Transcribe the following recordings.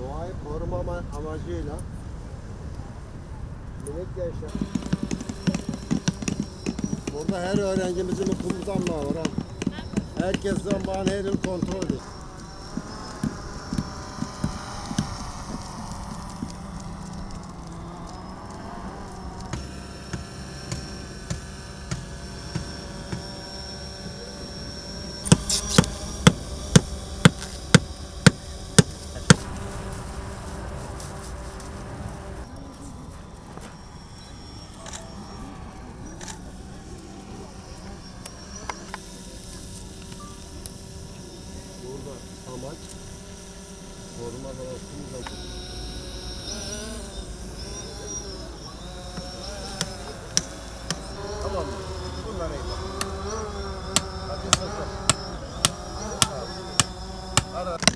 doğayı koruma ama- amacıyla minik gençler. Burada her öğrencimizin bir komutanlığı var ha. Herkes zaman her yıl kontrol ediyor. Burada amaç koruma dolaşımı Tamam mı? Bunlar iyi bak. Hadi sokak. Ara.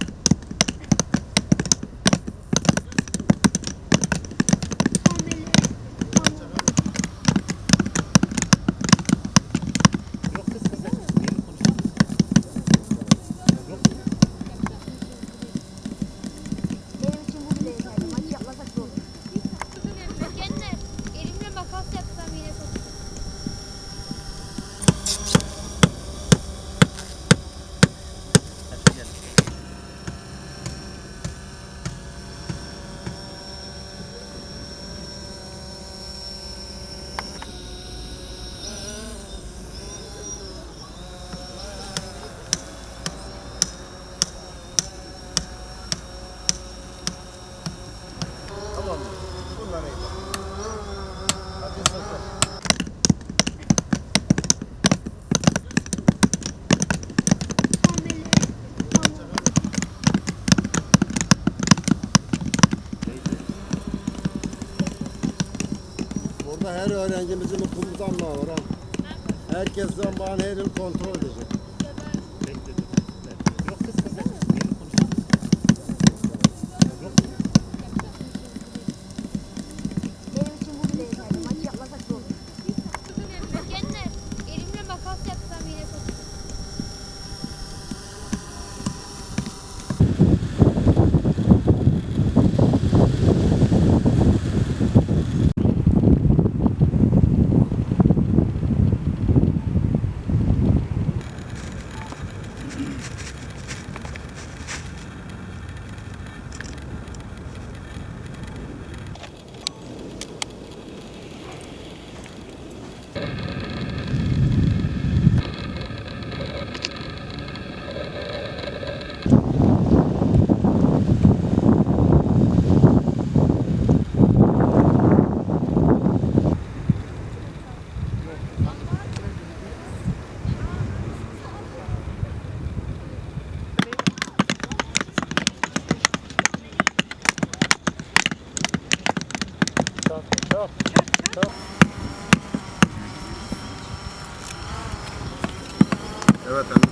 Her öğrencimizin komutanlığı var. Herkes zaman her yıl kontrol edecek. Evet hanım.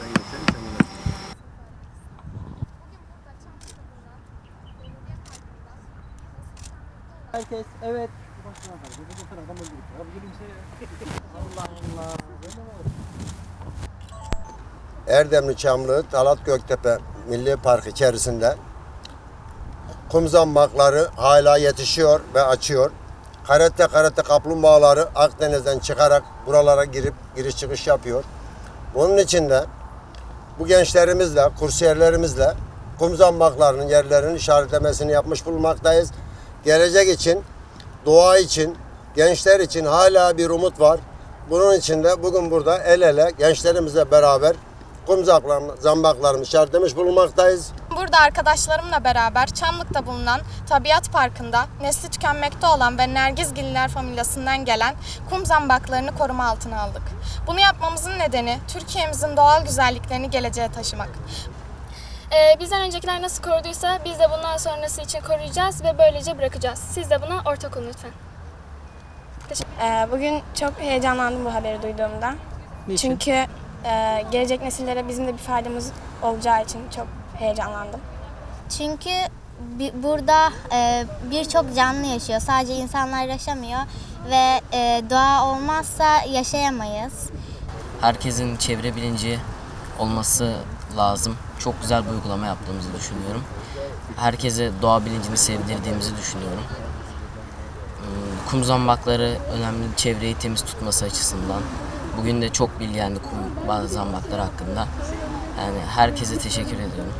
Ben geçeyim sen yine. Herkes evet. Erdemli Çamlı Talat Göktepe Milli Park içerisinde kum zambakları hala yetişiyor ve açıyor. Karette karette kaplumbağaları Akdeniz'den çıkarak buralara girip giriş çıkış yapıyor. Bunun için de bu gençlerimizle, kursiyerlerimizle kum zambaklarının yerlerinin işaretlemesini yapmış bulunmaktayız. Gelecek için, doğa için, gençler için hala bir umut var. Bunun için de bugün burada el ele gençlerimizle beraber kum zambaklarını, işaretlemiş bulunmaktayız. Burada arkadaşlarımla beraber Çamlık'ta bulunan Tabiat Parkı'nda nesli tükenmekte olan ve Nergizgiller familyasından gelen kum zambaklarını koruma altına aldık. Bunu yapmamızın nedeni Türkiye'mizin doğal güzelliklerini geleceğe taşımak. Ee, bizden öncekiler nasıl koruduysa biz de bundan sonrası için koruyacağız ve böylece bırakacağız. Siz de buna ortak olun lütfen. Ee, Bugün çok heyecanlandım bu haberi duyduğumda. Çünkü e, gelecek nesillere bizim de bir faydamız olacağı için çok heyecanlandım. Çünkü burada e, birçok canlı yaşıyor. Sadece insanlar yaşamıyor ve e, doğa olmazsa yaşayamayız. herkesin çevre bilinci olması lazım. Çok güzel bir uygulama yaptığımızı düşünüyorum. Herkese doğa bilincini sevdirdiğimizi düşünüyorum. Hmm, Kum zambakları önemli çevreyi temiz tutması açısından. Bugün de çok bilgilendi kum zambakları hakkında. Yani herkese teşekkür ediyorum.